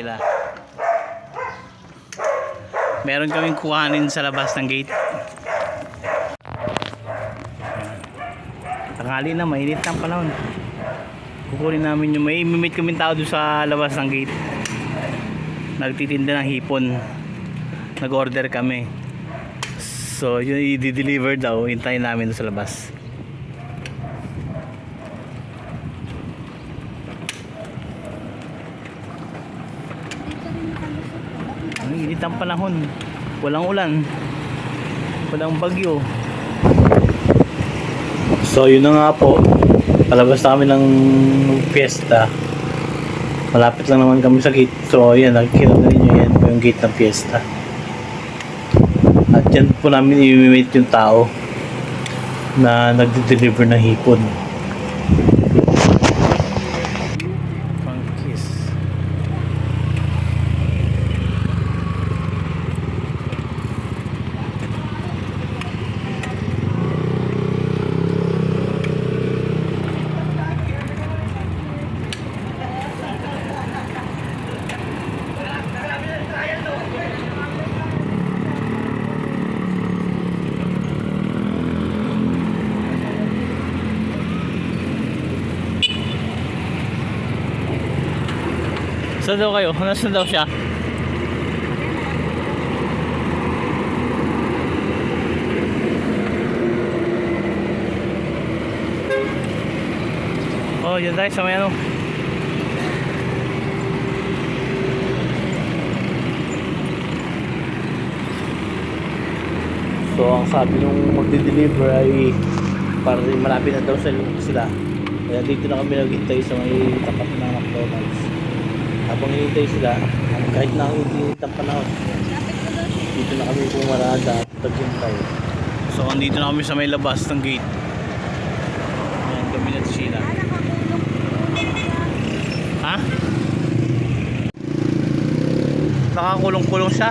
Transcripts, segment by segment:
sila. Meron kaming kuhanin sa labas ng gate. Tanghali na, mainit na panahon. Kukunin namin yung may imimit kami tao doon sa labas ng gate. Nagtitinda ng hipon. Nag-order kami. So, yun i-deliver daw. Hintayin namin sa labas. Ang init ang panahon. Walang ulan. Walang bagyo. So yun na nga po. Palabas na kami ng fiesta. Malapit lang naman kami sa gate. So yan, nakikita na ninyo yan po yung gate ng fiesta. At yan po namin i-meet yung tao na nagde-deliver ng hipon. Saan daw kayo? Nasaan daw siya? Oh, yun tayo sa may ano. So, ang sabi nung magde-deliver ay para rin malapit na daw sila. Kaya dito na kami naghintay sa may tapat ng McDonald's. Habang hinihintay sila, kahit na init ang panahon, dito na kami pumarada at naghintay. So, andito na kami sa may labas ng gate. Ayan, kami na sila. Ha? Nakakulong-kulong siya.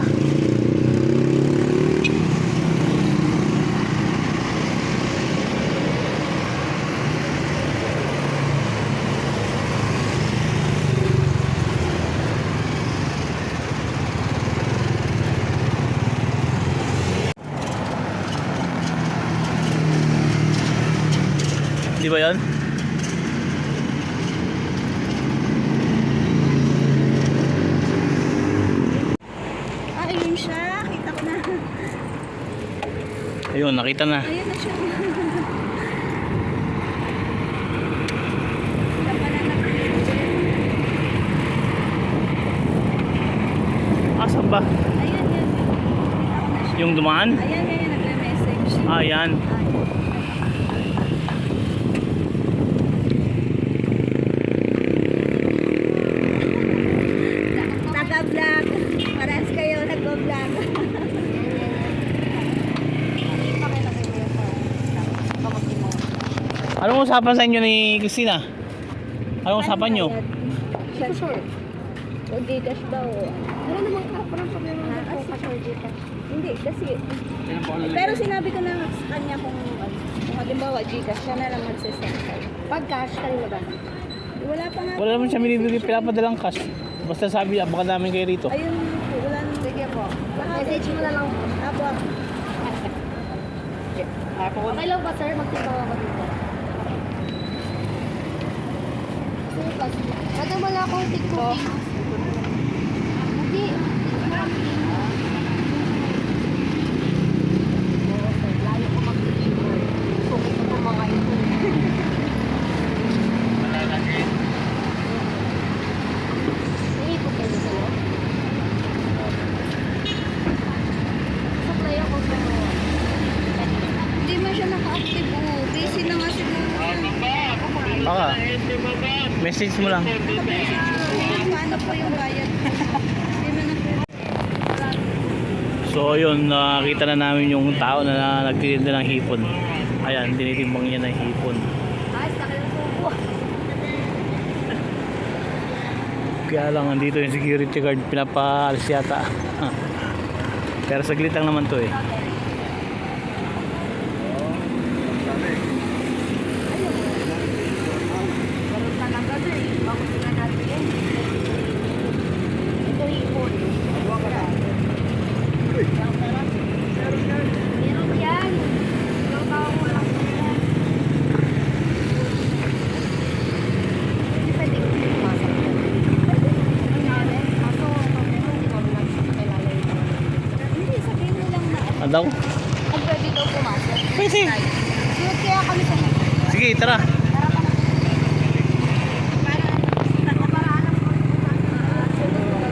Di ba yan? Ah, ayun siya. Kita ko na. Ayun, nakita na. Ayun na siya. Asan ba? Ayun, yan. Yung dumaan? Ayan, yan yung nagre-message. Ah, yan. Taga-vlog. Anong usapan sa inyo ni Christina? Anong usapan nyo? Siya sure. O Gcash daw. Ano naman ka? Parang problema na ako cash or Gcash. Hindi, kasi... Pero sinabi ko na sa kanya kung, kung halimbawa Gcash, siya na lang magsisend. Pag cash, kanina ba? Wala pa nga. Wala naman siya binibigay pinapadalang cash. Basta sabi niya, baka namin kayo rito. Ayun wala nang sige po. Message mo na lang po. Apo. Okay lang ba sir? Magtibaw ako dito. Sige pa, sige. Pwede wala akong tiktok. Hindi. Layo ko mag-deliver. Sungit ko mga ito. Sige po kayo sa'yo. Supply ako sa Hindi man siya naka-active oh. Busy na nga siguro. Baka. Message mo lang. Paano po yung bayad? So yun, nakita na namin yung tao na nagtitinda ng hipon. Ayan, tinitimbang niya ng hipon. Kaya lang, andito yung security guard, pinapaalis yata. Pero saglit lang naman to eh. Ganun talaga sir. Bakit sila natin yan? daw. Kung pwede daw pumasok. Pwede. Sunod kaya kami sa Sige, tara. Tara pa na. Para para alam ko. Ah,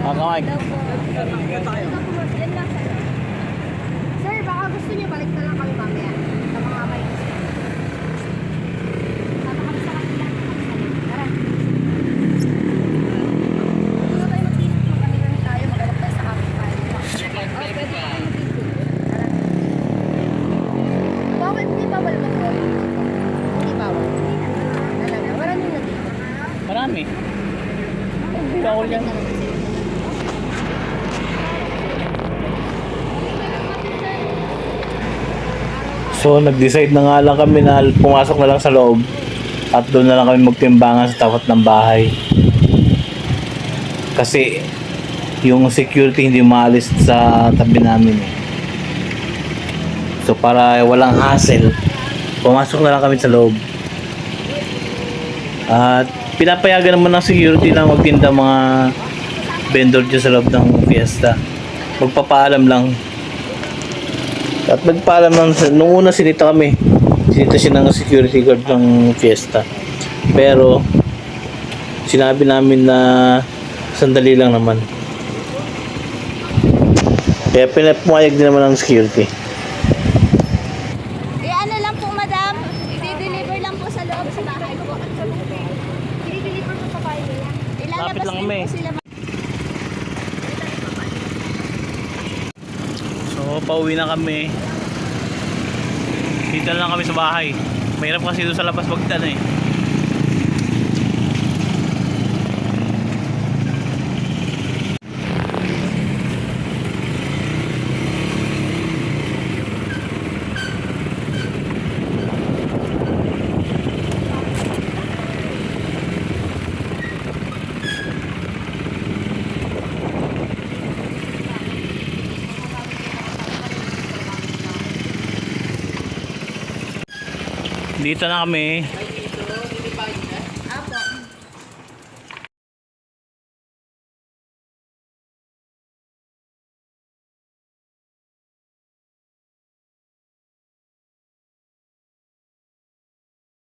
kamay. Sir, baka gusto niyo balik na lang kami mamaya. Sa mga may Sama kami sa kanila. Tara. Ano tayo mag-isip mo kami lang tayo mag-alap tayo sa kapitbahay. Oh, pwede pa kayo mag-isip. Tara. Bawal, hindi bawal mag-call. Hindi bawal. Talaga, maraming nandito. Marami. Hindi ako yan. So, nag-decide na nga lang kami na pumasok na lang sa loob at doon na lang kami magtimbangan sa tapat ng bahay. Kasi yung security hindi maalis sa tabi namin eh. So, para walang hassle, pumasok na lang kami sa loob. At pinapayagan naman ng security na magtinda mga vendor dyan sa loob ng fiesta. Magpapaalam lang. At nagpaalam lang, nung una sinita kami, sinita siya ng security guard ng fiesta. Pero, sinabi namin na sandali lang naman. Kaya pinapumayag din naman ng security. Eh ano lang po madam, i-deliver lang po sa loob sa bahay ko. I-deliver po sa bahay nila. Ilalabas Lapit lang din kami. po sila. So, pauwi na kami. Dito lang kami sa bahay. Mahirap kasi doon sa labas magtan eh. Dito na kami. Dito, dito